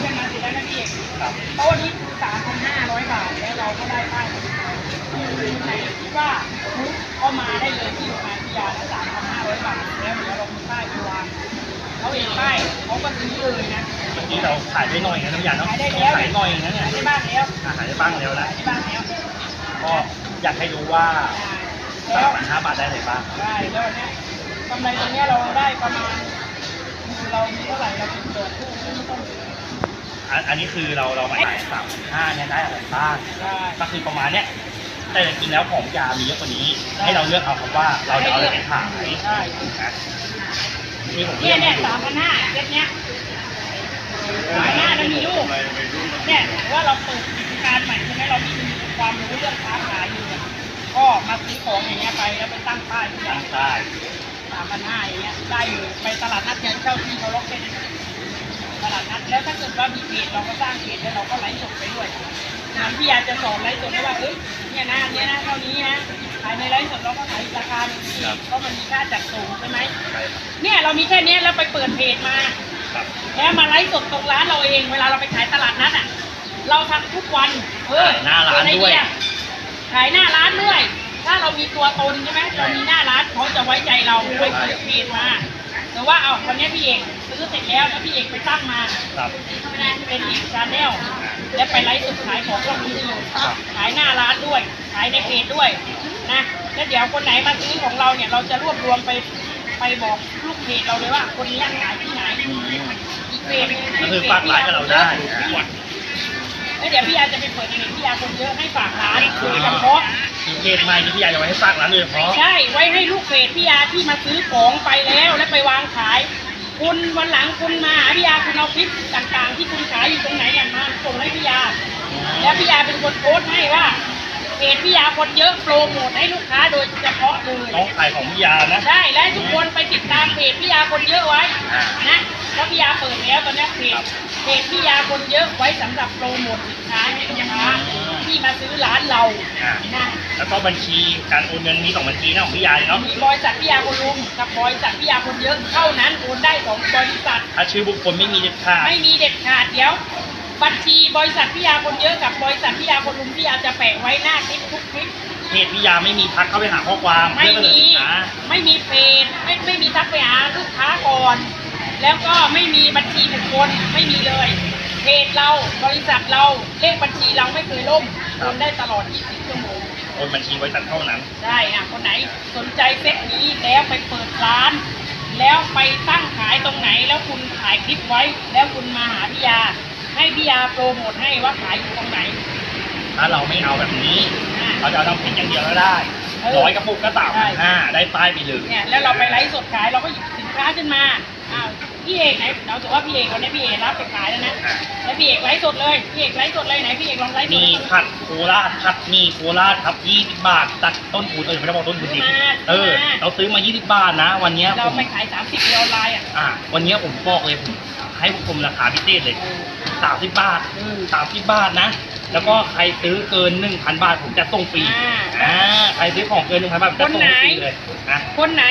ใช่ไหมสิแล้วนะพี่เอกครับโต๊ะนี้สามพันห้าร้อยบาทแล้วเราก็ได้ป้ายไหนคิดว่ามุกก็มาได้เลยที่โรงงานพิยาแล้วสามพันห้าร้อยบาทแล้วเดี๋ยวเรามีป้ายไปวางเขาเองป้ายเขาก็ซื้อเลยนะเมื่อกี้เราขายได้หน่อยนะน้ำยาเนาะขายได้แล้วขายหน่อยนะเนี่ยขายได้บ้างแล้วอะขายได้บ้างแล้วนะขายได้บ้างแล้วก็อยากให้รู้ว่าแล้สาวมพันห้าบาทได้อะไรบ้างได้แล้ววันเนี้ยกำไรตรงเนี้ยเราได้ประมาณ เรามีเท่าไหร่เราเป็นเปิดผู้ไม่ต้องอันอันนี้คือเราเรามาขายสามพันห้าเนี่ยได้อะไรบ้างได้ก็คือประมาณเนี้ยแต่จริงๆแล้วของยามีเยอะกว่านี้ ให้เราเลือกเอาครับว่าเราจะเอาอะไรไปขายใช่นะนี่ผมเนี่ยเนี่ยให้ดูสามพันห้าเซตเนี้ยสามพันห้าแล้วมีลูกเนี่ยว่าเราเปิดกิจการใหม่ใช่ไหมเรามีความรู้เรื่องค้าขายอยู่เนี่ยก็มาซื้อของอย่างเงี้ยไปแล้วไปตั้งป้ายที่ตั้งได้สามพันห้าอย่างเงี้ยได้อยู่ไปตลาดนัดเนี่ยเช่าที่เขาล็อกเป็นตลาดนัดแล้วถ้าเกิดว่ามีเพจเราก็สร้างเพจแล้วเราก็ไลฟ์สดไปด้วยเหมือนพี่อยากจะสอนไลฟ์สดได้ว่าเอ้ยเนี่ยนะอันเนี้ยนะเท่านี้นะขายในไลฟ์สดเราก็ขายราคาหนึ่งที่เพราะมันมีค่าจัดส่งใช่ไหมใช่ครับเนี่ยเรามีแค่เนี้ยแล้วไปเปิดเพจมาครับแล้วมาไลฟ์สดตรงร้านเราเองเวลาเราไปขายตลาดนัดอะ เราทำทุกวันเออหน้าร้านด้วยขายหน้าร้านด้วยถ้าเรามีตัวตนใช่ไหมเรามีหน้าร้าน เขาจะไว้ใจเราไปเปิดเพจมาแต่ว่าเอาวันนี้พี่เอกซื้อเสร็จแล้วแล้วพี่เอกไปตั้งมาครับเป็นอีกชาแนลแล้วไปไลฟ์สดขายของพวกนี้ได้เลยขายหน้าร้านด้วย ขายในเพจด้วยนะแล้วเดี๋ยวคนไหนมาซื้อของเราเนี่ยเราจะรวบรวมไปไปบอกลูกเพจเราเลยว่า คนนี้ขายที่ไหนอีกเพจหนึ่งก็คือฝากร้านกับเราได้นะแล้วเดี๋ยวพี่อาจะไปเปิดเพจพี่อาคนเยอะให้ฝากร้านโดยเฉพาะ มีเพจใหม่ที่พี่ยาจะไว้ให้ฝากร้านโดยเฉพาะใช่ไว้ให้ลูกเพจพี่อาที่มาซื้อของไปแล้วแล้วไปวางขาย คุณวันหลังคุณมาหาพี่อาคุณเอาคลิปต่างๆ ที่คุณขายอยู่ตรงไหนเนี่ยมาส่งให้พี่อาแล้วพี่อาเป็นคนโพสต์ให้ว่าเพจพี่อาคนเยอะโปรโมทให้ลูกค้าโดยเฉพาะเลยน้องขายของพี่ยานะใช่และให้ทุกคนไปติดตามเพจพี่ยาคนเยอะไว้อ่านะแล้วพี่ยาเปิดแล้วตอนนี้เพจครับเพจพี่ยาคนเยอะไว้สำหรับโปรโมทสินค้าให้ลูกค้า ที่มาซื้อร้านเราอ่า นะแล้วก็บัญชีการโอนเงินมีสองบัญชีนะของพี่ยาเนาะมีบริษัทพี่ยาคนลุมกับบริษัทพี่ยาคนเยอะเท่านั้นโอนได้สองบริษัท ถ้าชื่อบุคคลไม่มีเด็ดขาดไม่มีเด็ดขาดเดี๋ยว บัญชีบริษัทพี่ยาคนเยอะกับบริษัทพี่ยาคนลุมพี่ยาจะแปะไว้หน้าคลิปทุกคลิป เพจพี่ยาไม่มีทักเข้าไปหาข้อความไม่เพื่อเสนอมีสินค้าไม่มีเพจไม่ไม่มีทักไปหาลูกค้าก่อน แล้วก็ไม่มีบัญชีบุคคลไม่มีเลย เพจเราบริษัทเราเลขบัญชีเราไม่เคยล่มครัโอบนได้ตลอด24ชั่วโมงโอนบัญชีบริษัทเท่านั้น ได้อะคนไหนสนใจเซ็ตนี้แล้วไปเปิดร้าน แล้วไปตั้งขายตรงไหนแล้วคุณถ่ายคลิปไว้ แล้วคุณมาหาพี่ยา ให้พี่ยาโปรโมทให้ว่าขายอยู่ตรงไหน ถ้าเราไม่เอาแบบนี้อะเราจะเอาทำเพจอย่างเดียวก็ได้เออร้อยกระปุกก็สามพันห้าได้ป้ายไปเลยเนี่ยแล้วเราไปไลฟ์สดขายเราก็หยิบสินค้าขึ้นมาอ้าว พี่เอกไหนเราถือว่าพี่เอกวันนี้พี่เอกรับไปขายแล้วนะแล้วพี่เอกไลฟ์สดเลยพี่เอกไลฟ์สดเลยไหนพี่เอกลองไลฟ์สดมีให้ดูผัดโคราชผัดหมีโคราชครับ20บาทตัดต้นทุนเออไม่ได้บอกต้นทุนดิมาเออมาเราซื้อมา 20 บาทนะ วันเนี้ยเราผมไปขาย 30ในออนไลน์อะอะวันเนี้ยผมบอกเลยผมให้พวกผมราคาพิเศษเลย 30 บาทอืม30 บาทนะแล้วก็ใครซื้อเกิน1,000บาทผมจะส่งฟรีอ่าอ่าใครซื้อของเกิน1,000บาทผมจะส่งให้ฟรีเลยนะคนไหน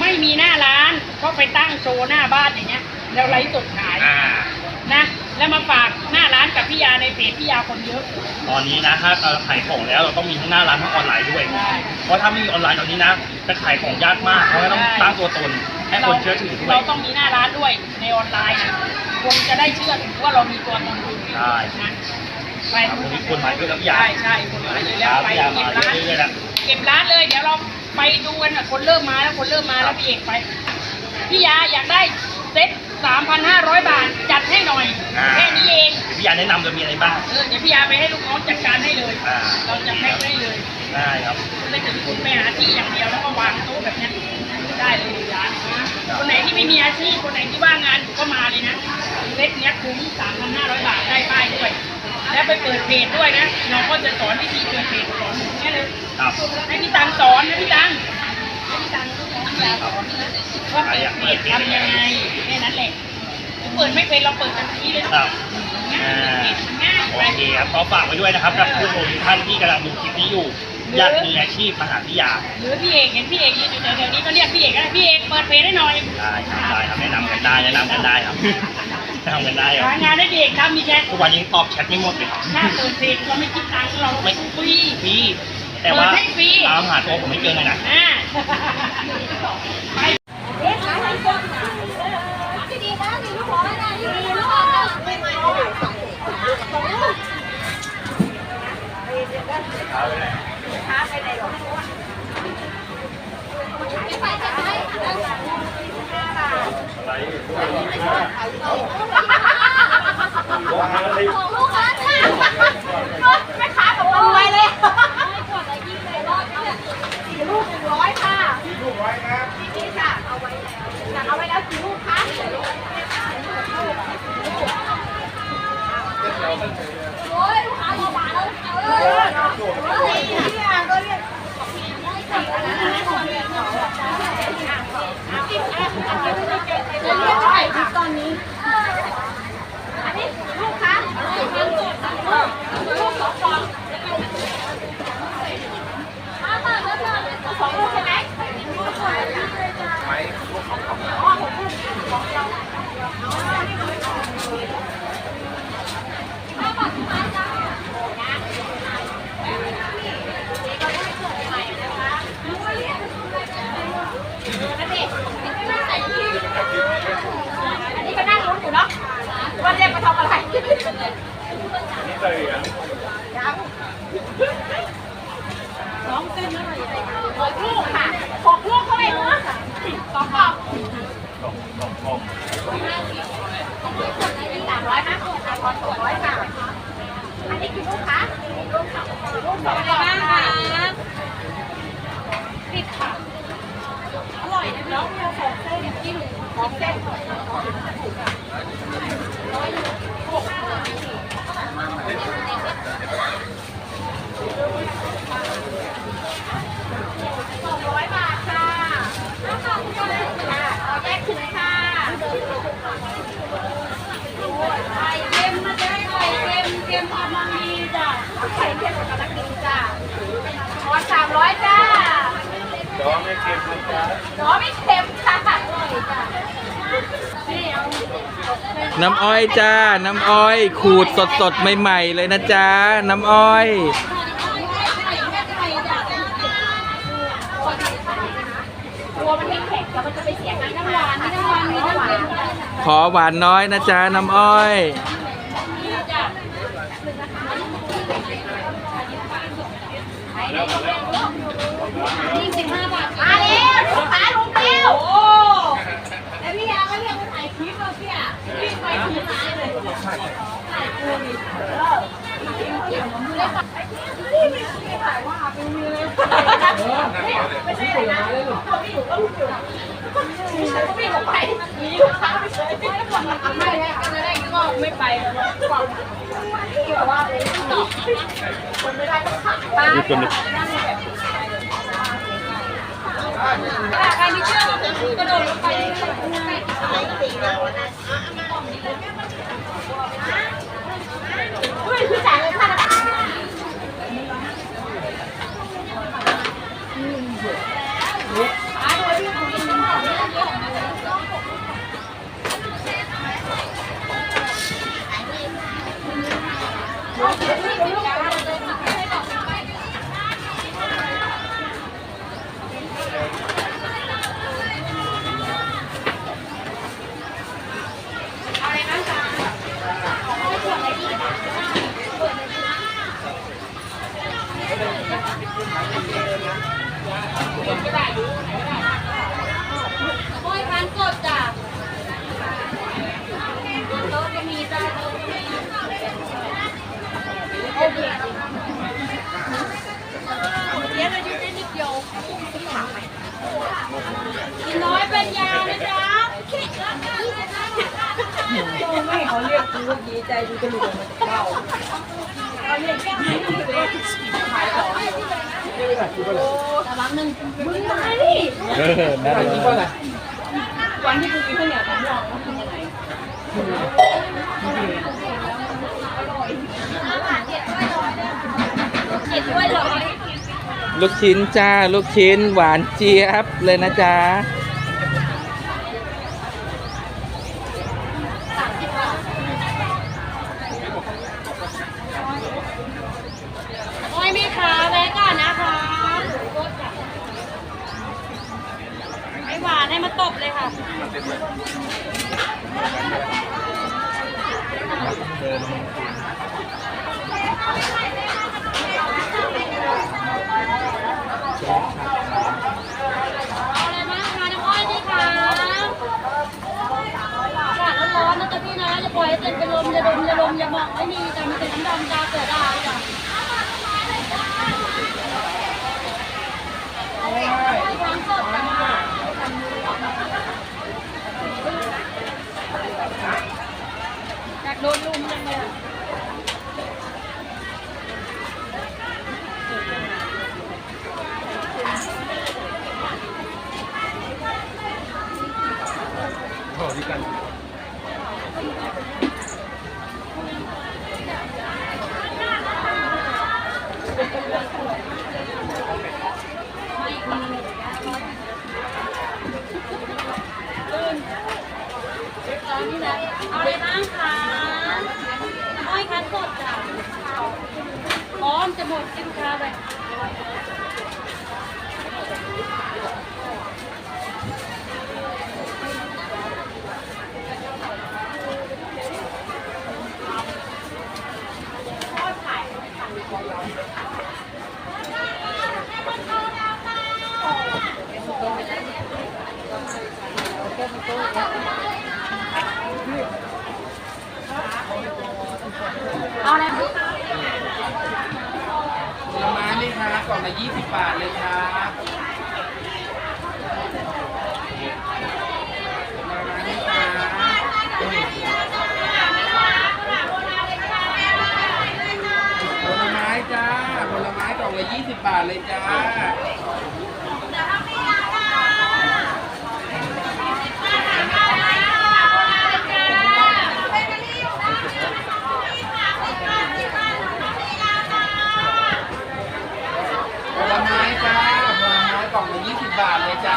ไม่มีหน้าร้านก็ไปตั้งโชว์หน้าบ้านอย่างเงี้ยแล้วไลฟ์สดขายอ่า นะ แล้วมาฝากหน้าร้านกับพี่ยาในเพจพี่ยาคนเยอะตอนนี้นะถ้าเราขายของแล้วเราต้องมีทั้งหน้าร้านทั้งออนไลน์ด้วย ได้ เพราะถ้าไม่มีออนไลน์ตอนนี้นะจะขายของยากมากเพราะว่าต้องสร้างตัวตนให้คนเชื่อถือด้วย เราต้องมีหน้าร้านด้วยในออนไลน์นะคนจะได้เชื่อถือว่าเรามีตัวตนจริงใช่ นะไปครับวันนี้คนมาเยอะแล้วพี่ยาใช่ใช่คนมาเลยแล้วไปพี่ยาเก็มาบร้าน เรื่อยๆนะเก็บร้านเลยเดี๋ยวเรา ไปดูกันอะคนเริ่มมาแล้วคนเริ่มมาแล้วพี่เอกไป พี่ยาอยากได้เซ็ต3,500บาท จัดให้หน่อย อ่า แค่นี้เอง พี่ยาแนะนำจะมีอะไรบ้าง เออเดี๋ยวพี่ยาไปให้ลูกน้องจัดการให้เลย อ่า เราจะแพ็คให้เลย ได้ครับไม่ถึงคุณไปหาที่อย่างเดียวแล้วก็วางโต๊ะแบบเนี้ยได้เลยหนึ่งร้านนะคนไหนที่ไม่มีอาชีพคนไหนที่ว่างงานอยู่ก็มาเลยนะเซ็ตเนี้ยคุ้ม3,500บาทได้ป้ายด้วย แล้วไปเปิดเพจด้วยนะเราก็จะสอนวิธีเปิดเพจสอนอย่างเงี้ยเลยครับให้พี่ตังสอนให้พี่ตังให้พี่ตังลูกน้องพี่ยาสอนว่าเปิดเพจทำยังไงแค่นั้นแหละเปิดไม่เป็นเราเปิดทันทีเลยนะครับง่ายเปิดเพจมันง่ายโอไปเคครับขอฝากไว้ด้วยนะครับกับผู้ชมทุกท่านที่กำลังดูคลิปนี้อยู่อยากมีอาชีพมาหาพี่ยาหรือพี่เอกเห็นพี่เอกยืนอยู่แถวๆนี้ก็เรียกพี่เอกก็ได้พี่เอกเปิดเพจให้หน่อยได้ครับได้ครับแนะนำกันได้แนะนำกันได้ครับ ทำกันได้ครับหางานได้เด็กทำมีแค่ทุกวันนี้ตอบแชทไม่หมดเลยครับถ้าเกิดเพจก็ไม่คิดตังค์เราไม่ฟรีฟรีแต่ว่าเปิดให้ฟรีตามหาตัวผมไม่เจอเลยนะ อ่าของลูกค้าค่ะแม่ค้ากับรวยเลยสี่ลูกหนึ่งร้อยค่ะสี่ลูกร้อยครับนี่ค่ะ เอาไว้แล้วเอาไว้แล้วกี่ลูกคะโอ้ยลูกค้ามาบาแล้วเออนี่อะก็เรียกตอนนี้ อันนี้ลูกค้าลูกสองฟองมาเปิดเปิดเปิดสองลูกใช่ไหมไม่ลูกของอ๋อหกลูกของเราถ้าปัดที่มาจ้านะอันนี้ ก็นั่งลุ้นอยู่เนาะว่าเรียกมาทำอะไรสองเส้นแล้วหกลูกค่ะหกลูกเท่าไหร่คะสองกล่องสามร้อยนะสามร้อยสองร้อยค่ะอันนี้กี่ลูกคะลูกสองลูกสองกล่องค่ะปิดค่ะ อร่อยนะแล้วมีสองเส้นที่หนึ่งสองเส้น สองร้อยบาทค่ะแล้วสองคนค่ะเอาแยกถุงค่ะไข่เค็มนะจ๊ะไข่เค็มเค็มกำลังดีจ้ะไข่เค็มกำลังดีจ้ะขอสาม ร้อยจ้าดอไม่เค็มนะจ๊ะดอไม่เค็มค่ะอร่อยจ้ะนี่เอาน้ำอ้อยจ้า น้ำอ้อย ขูดสดสดๆใหม่ๆเลยนะจ๊ะ น้ำอ้อยตัวมันไม่แข็งแล้วมันจะไปเสียงน้ำหวานน้ำหวานมีน้ำหวานขอหวานน้อยนะจ๊ะ น้ำอ้อย ยี่สิบห้าบาทมาแล้วลูกค้าลงแล้วโอ้แล้วพี่ยาก็เรียกว่าถ่ายคลิปเราพี่อะพี่ไปคลิปมาเลยถ่ายกูนี่เออไม่ถ่ายว่าเป็นมือเลยไม่ใช่อะไรนะเขาไม่อยู่ก็รู้อยู่เขาไม่ออกไปมีลูกค้าไปเฉยไม่ได้ไม่ได้ ไม่ไปแล้วฟังที่แบบว่าคนไม่ได้ก็ขับป้ามใครไม่เชื่อกระโดดลงไปเฮ้ยคือจ่ายเงินค่าน้ำมันโอ้ยทานสดจ้ะโต๊ะก็มีจ้าโต๊ะก็มีโอเคเดี๋ยวเราจะได้นิดเดียวกินน้อยเป็นยานะจ๊ะคิดแล้วกัน ไม่เขาเรียกกูดีใจดูกระดูกมันเก่าเขาเรียกแค่ไหนกูเลยขายของแต่บางนึงมึงมาดิเออนั่นเลยวันที่กูกินข้าวเหนียวกับม่วงมันเป็นยังไงเจ็ดด้วยร้อย ลูกชิ้นจ้า ลูกชิ้นหวานเจี๊ยบเลยนะจ๊ะ สามสิบบาท เอาอะไรบ้างคะน้ำอ้อยนี่ค่ะอากาศร้อนๆนะ จ๊ะพี่นะอย่าปล่อยให้เต็มเป็นลมอย่าดมอย่าลมอย่ามอกไม่มีแต่มันเป็นน้ำดำตาเกิดได้จ้ะทางสดจ้ะอยาก โดนลุมจังเลยอะตอนนี้นะเอาอะไรบ้างคะ น้ำอ้อยคั้นสดจ้ะพร้อมจะหมดกินข้าไป เอาอะไรผลไม้นี่คะกล่องละ20บาทเลยครับผลไม้นี่ค่ะผลไม้จ้าผลไม้กล่องละ20บาทเลยจ้า ผลไม้จ้า ผลไม้กล่องละ20 บาทเลยจ้า